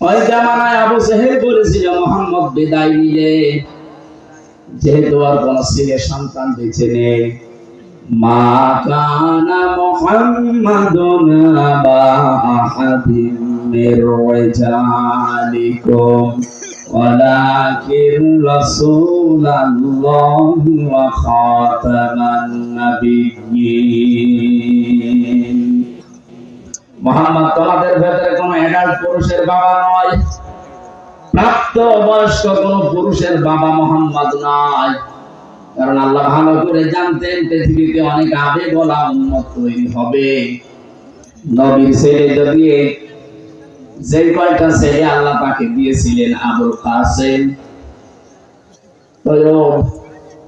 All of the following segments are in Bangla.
ওই জামানায় আবু সেহেল বলেছিল মোহাম্মদ বিদায় নিলে যেহেতু আর কোন ছেলে সন্তান বেঁচে নেই মা কানা মুহাম্মাদুন আবা আহাদিম মির রিজালিকুম ولكن رسول الله وخاتم النبيين মোহাম্মদ, তোমাদের ভেতরে কোন অ্যাডাল্ট পুরুষের বাবা নয়। প্রাপ্ত বয়স্ক কোন পুরুষের বাবা মোহাম্মদ নয়। কারণ আল্লাহ ভালো করে জানতেন, পৃথিবীতে অনেক আবেগ বলা উন্নত তৈরি হবে। নবীর ছেলে যদি যে কয়টা ছেলে আল্লাহ তাকে দিয়েছিলেন, আবুল কাসেম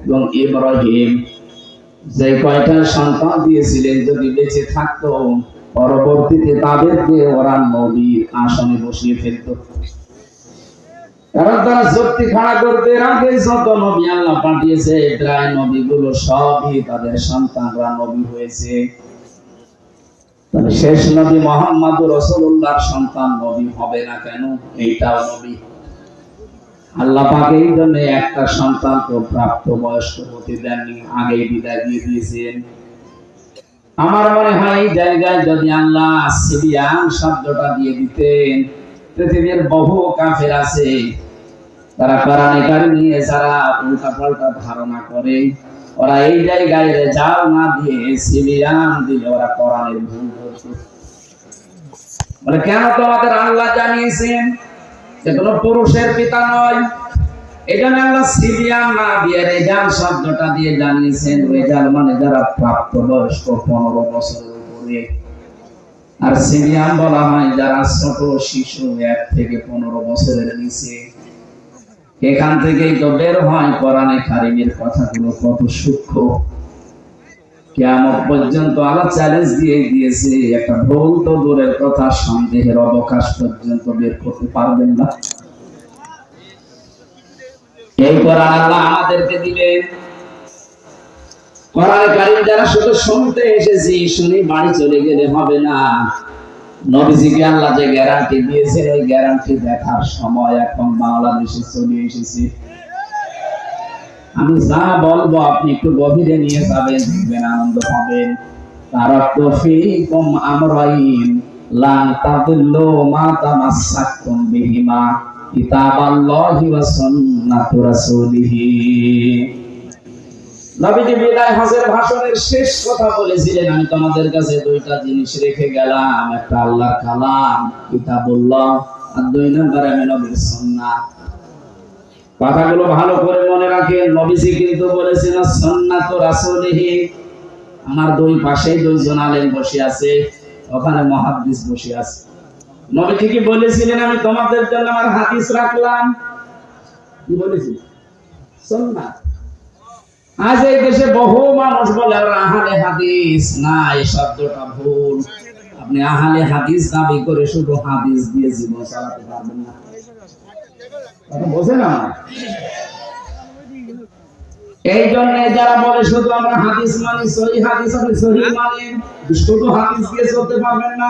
এবং ইব্রাহিম, যে কয়টা সন্তান দিয়েছিলেন, যদি বেঁচে থাকতো পরবর্তীতে তাদেরকে ওরা নবীর আসনে বসিয়ে ফেলত। কারণ তারা শক্তি খাড়া করতে আগে যত নবী আল্লাহ পাঠিয়েছে, প্রায় নবীগুলো সবই তাদের সন্তানরা নবী হয়েছে। শেষ নবী মোহাম্মদ রসুল্লাহর সন্তান নবী হবে না কেন? এইটাও নবী। আল্লাহ পাক এই জন্য একটা সন্তান তো প্রাপ্ত বয়স্ক হতে দেননি, আগেই বিদায় দিয়ে দিয়েছেন। আমার মনে হয় জায়গায় যদি আল্লাহ সিবিয়ান শব্দটা দিয়ে দিতেন, পৃথিবীর বহু কাফের আছে, তারা কোরআনে কারিমে যারা উল্টা পাল্টা ধারণা করে, ওরা এই জায়গায় রেজাল না দিয়ে সিবিয়ান দিলে ওরা কোরআনের ভুল ধরত বলে, কেন তোমাদের আল্লাহ জানিয়েছেন? যে কোনো পুরুষের পিতা নয়। আল্লাহ না দিয়ে শব্দটা দিয়ে জানিয়েছেন রেজাল মানে যারা প্রাপ্ত বয়স্ক পনেরো বছরের উপরে। আর বলা হয় যারা ছোট শিশু, এক থেকে পনেরো বছরের নিচে। এখান থেকেই তো বের হয় কোরআনে কারিমের কথাগুলো, কত সূক্ষ্ম। কেমন পর্যন্ত আল্লাহ চ্যালেঞ্জ দিয়ে দিয়েছে, একটা ভুল তো দূরের কথা, সন্দেহের অবকাশ পর্যন্ত বের করতে পারবেন না। এই কোরআন আল্লাহ আমাদেরকে দিলেন কোরআন কারিম যারা শুধু শুনতে এসেছি, শুনে বাড়ি চলে গেলে হবে না। নবীজিকে আল্লাহ যে গ্যারান্টি দিয়েছেন, ওই গ্যারান্টি দেখার সময় এখন বাংলাদেশে চলে এসেছে। আমি যা বলব আপনি একটু গভীরে নিয়ে যাবেন, দেখবেন আনন্দ পাবেন। তারাক্তু ফীকুম আমরাইন লান তাদিল্লু মা তামাসসাকতুম বিহিমা। কিতাবাল্লাহি ওয়া সুন্নাতু রাসূলিহি। নবীজি বিদায় হজের ভাষণের শেষ কথা বলেছিলেন, আমি তোমাদের কাছে দুইটা জিনিস রেখে গেলাম। একটা আল্লাহর কালাম, কিতাবুল্লাহ, আর দুই নম্বর আমি নবীর সুন্নাত। কথাগুলো ভালো করে মনে রাখেন, নবীজি কিন্তু বলেছেন, সুন্নাত রাসূলিহি। আমার দুই পাশেই দুইজন আলেম বসে আছে, ওখানে মহাদ্দিস বসে আছে। নবীজি কি বলেছিলেন, আমি তোমাদের জন্য আমার হাদিস রাখলাম। কি বলেছি সুন্নাত। আজ এই দেশে বহু মানুষ বলে আহালে হাদিস না, এই শব্দটা ভুল। আপনি আহালে হাদিস দাবি করে শুধু হাদিস দিয়ে জীবন চালাতে পারবেন না। এই জন্য যারা বলে, শুধু আমরা হাদিস মানি, সহি হাদিস আপনি সহি মানেন, শুধু হাদিস দিয়ে চলতে পারবেন না।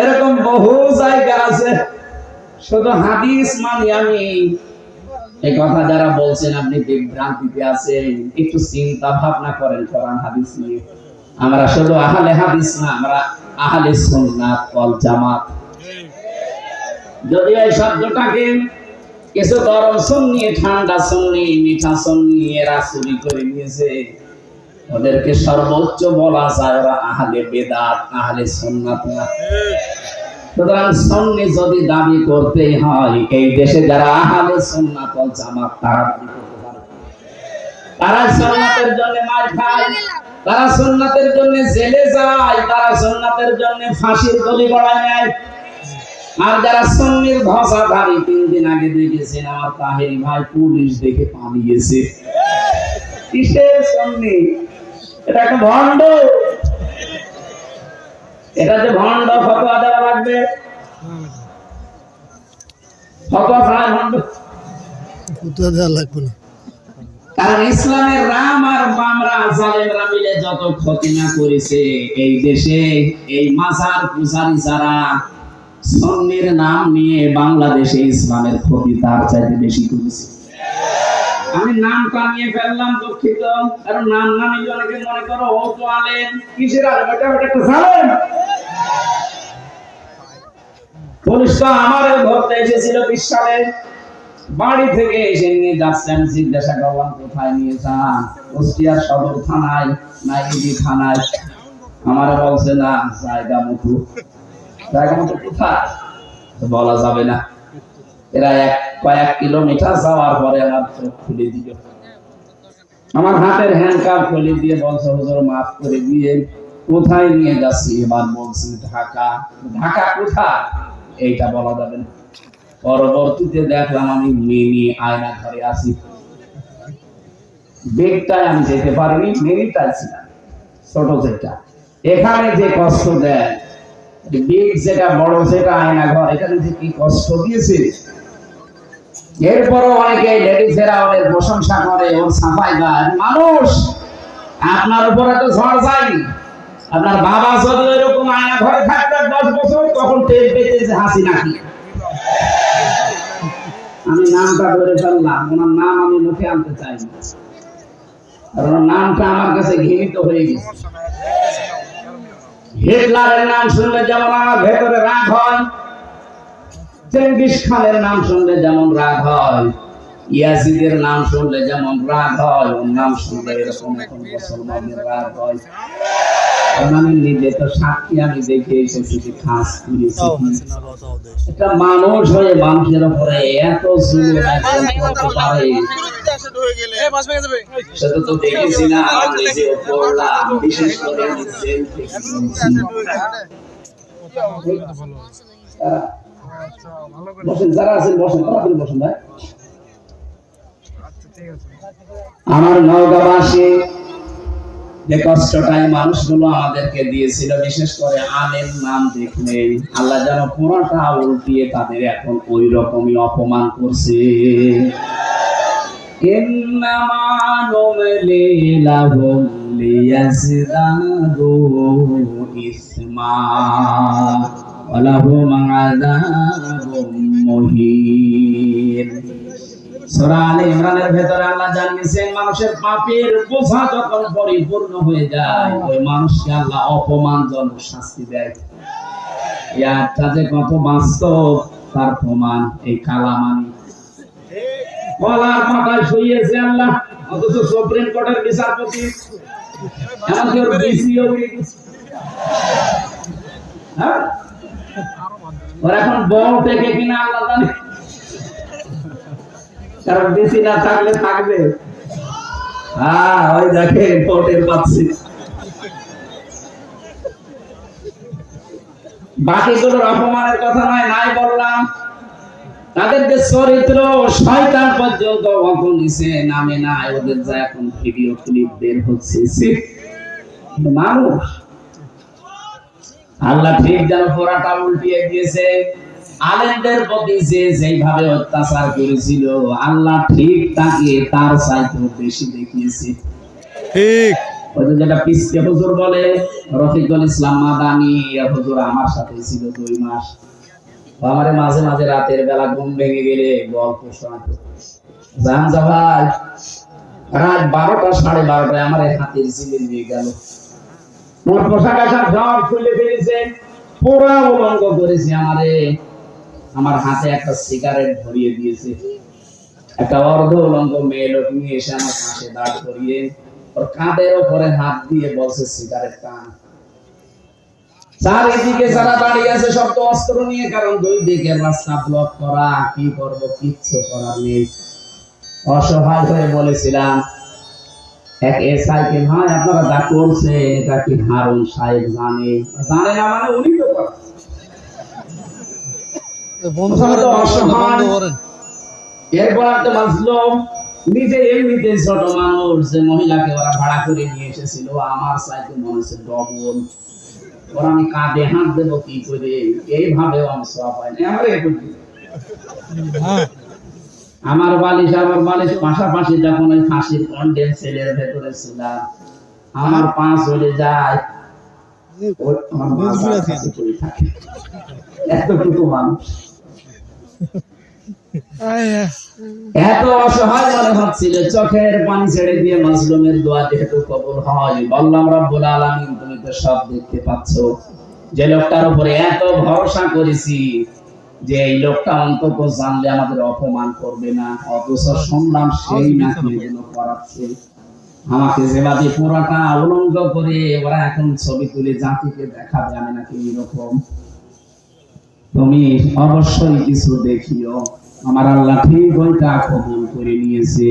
এরকম বহু জায়গা আছে। শুধু হাদিস মানি আমি। এই কথা যারা বলছেন, আপনি বিভ্রান্তিতে আছেন, একটু চিন্তা ভাবনা করেন কোরআন, হাদিস নিয়ে। আমরা শুধু আহলে হাদিস না, আমরা আহলে সুন্নাত ওয়াল জামাত। যদি এই শব্দটাকে কিছু গরম সুন্নি, ঠান্ডা সুন্নি, মিঠা সুন্নি এরা চুরি করে নিয়েছে। ওদেরকে সর্বোচ্চ বলা যায় ওরা আহলে বেদাত, আহলে সুন্নাত না। সুতরাং সন্নি যদি দাবি করতে হয়, এই দেশে যারা জামাত, তারা দাবি করতে তারা জন্য মার খায়, তারা জন্য জেলে যায়, তারা জন্য ফাঁসির গলি গড়ায় নেয়। আর যারা সন্নির ধসাধারী তিন দিন আগে দেখেছেন আমার তাহেরি ভাই পুলিশ দেখে পালিয়েছে। কিসের সন্নি এটা একটা ভণ্ড। এটা যে ভণ্ড ফতোয়া দেওয়া লাগবে ফতোয়া ছাড়া ভণ্ড দেওয়া লাগবে না। কারণ ইসলামের রাম আর বামরা জালেমরা মিলে যত ক্ষতি না করেছে এই দেশে এই মাজার পূজারি যারা সন্নির নাম নিয়ে বাংলাদেশে ইসলামের ক্ষতি তার চাইতে বেশি করেছে। আমি নাম কামিয়ে ফেললাম দুঃখিত কারণ নাম না নিলে অনেকে মনে করো ও তো আলেন কিসের আলেম? এটা একটা জালেম। পুলিশ তো আমারও ধরতে এসেছিল বিশ সালে বাড়ি থেকে এসে নিয়ে যাচ্ছেন জিজ্ঞাসা করলাম, কোথায় নিয়ে যান? কুষ্টিয়ার সদর থানায় না ইডি থানায়। আমার বলছে, না জায়গা মতো জায়গা মতো কোথায় বলা যাবে না। এরা এক কয়েক কিলোমিটার যাওয়ার পরে আমার চোখ খুলে দিল। আমার হাতের খুলে দিয়ে বলছে, হুজুর, মাফ করে দিয়ে কোথায় নিয়ে যাচ্ছি? এবার বলছি, ঢাকা। ঢাকা কোথায়? এইটা বলা যাবে না। পরবর্তীতে দেখলাম আমি মিনি আয়না ঘরে আছি। বেগটায় আমি যেতে পারিনি মিনিটাই ছিলাম। ছোট যেটা। এখানে যে কষ্ট দেয়, বেগ যেটা, বড় আয়না ঘর এখানে যে কি কষ্ট দিয়েছে? এরপরও অনেক প্রশংসা করে ওর সাফাই গায় মানুষ। আপনার উপরে তো ঝড় যায়নি। আপনার বাবা যদি এরকম আয়না ঘরে থাকতেন দশ বছর, তখন টের পেতে যে হাসি নাকি। আমি নামটা ধরে ফেললাম, ওনার নাম আমি মুখে আনতে চাই কারণ নামটা আমার কাছে হয়ে গেছে। হিটলারের নাম শুনলে যেমন আমার ভেতরে রাগ হয় চেঙ্গিস খানের নাম শুনলে যেমন রাগ হয়, ইয়াজিদের নাম শুনলে যেমন রাগ হয়, ওর নাম শুনলে এরকম এখন মুসলমানের রাগ হয়। আমি নিজে তো সাক্ষী আমি দেখে এসেছি যে খাস করেছি একটা মানুষ হয়ে মানুষের উপরে এত জুলুম করতে পারে এ পাঁচ ভেঙে যাবে সেটা তো দেখেছি না নিজে পড়লাম বিশেষ করে আমি জেল থেকে শুনছি। তারা- বসেন যারা আছেন বসেন তাড়াতাড়ি বসেন ভাই আমার নওগাঁবাসী যে কষ্টটাই মানুষগুলো আমাদেরকে দিয়েছিল, বিশেষ করে নাম দেখলেই আল্লাহ যেন পুরোটা উল্টিয়ে তাদের এখন ওই রকমই অপমান করছে। ইসমা সূরা ইমরানের ভেতরে আল্লাহ জানিয়েছেন, মানুষের পাপের বোঝা যখন পরিপূর্ণ হয়ে যায়, ওই মানুষকে আল্লাহ অপমানজনক শাস্তি দেয়। এই যে কত বাস্তব, তার প্রমাণ এই কালামানি কলার পাতায় শুয়েছে আল্লাহ, অথচ সুপ্রিম কোর্টের বিচারপতি হ্যাঁ? এখন বউ থেকে কিনা আল্লাহ কারণ বেশি না থাকলে থাকবে। হ্যাঁ ওই দেখে কোর্টের পাচ্ছি। বাকিগুলোর অপমানের কথা নয়, নাই বললাম। তাদের যে চরিত্র, শয়তান পর্যন্ত অঙ্ক নিচে নামে না, ওদের যা এখন ভিডিও ক্লিপ বের হচ্ছে। মানুষ। আল্লাহ ঠিক যেন পোড়াটা উল্টিয়ে দিয়েছে। আলেমদের প্রতি যে যেইভাবে অত্যাচার করেছিল আল্লাহ ঠিক তাকে তার চাইতেও বেশি দেখিয়েছে। ঠিক। যেটা পিসকে হুজুর বলে রফিকুল ইসলাম মাদানি হুজুর আমার সাথে ছিল দুই মাস। আমারে মাঝে মাঝে রাতের বেলা ঘুম ভেঙে গেলে গল্প শোনাতো। জান রাত বারোটা সাড়ে বারোটায় আমার হাতের সিলিং দিয়ে গেল। মোর পোশাক আশাক সব খুলে ফেলেছে পুরা উলঙ্গ করেছে আমারে। আমার হাতে একটা সিগারেট ধরিয়ে দিয়েছে। একটা অর্ধ উলঙ্গ মেয়ে লোক নিয়ে এসে আমার পাশে দাঁড় করিয়ে ওর কাঁধের ওপরে হাত দিয়ে বলছে, সিগারেট টান। দাঁড়িয়ে আছে, সব তো অস্ত্র নিয়ে, কারণ দুই দিকে রাস্তা ব্লক করা, কি করব, কিচ্ছু করার নেই। অসহায় হয়ে বলেছিলাম, এক এসআই কে ভাই, আপনারা যা করছে এটা কি হারুন সাহেব জানে? জানে না মানে উনি তো করে। বন্ধ তো করেন, অসহায়। বন্ধ করেন এরপর একটা মাজলুম নিজে এমনিতে ছোট মানুষ যে মহিলাকে ওরা ভাড়া করে নিয়ে এসেছিল আমার চাইতে মনে হচ্ছে ডবল। ওরা আমি কাঁধে হাত দেবো কি করে? এইভাবে অংশ পায় না আমার এরকম হ্যাঁ। আমার বালিশ আমার বালিশ পাশাপাশি যখন ওই ফাঁসির কন্ডেন সেলের ভেতরে ছিলাম আমার পা চলে যায়। এতটুকু মানুষ। এত অসহায় মনে হচ্ছিল চোখের পানি ছেড়ে দিয়ে মাসলুমের দোয়া যেহেতু কবুল হয়। বললাম রব্বুল আলামিন তুমি তো সব দেখতে পাচ্ছ। যে লোকটার উপরে এত ভরসা করেছি যে এই লোকটা অন্তত জানলে আমাদের অপমান করবে না। অথচ শুনলাম সেই নাকি করাচ্ছে। আমাকে যেভাবে পুরাটা উলঙ্গ করে, ওরা এখন ছবি তুলে জাতিকে দেখাবে, আমি নাকি এরকম তুমি অবশ্যই কিছু দেখিও। আমার আল্লাহ ঠিক ওইটা কবুল করে নিয়েছে।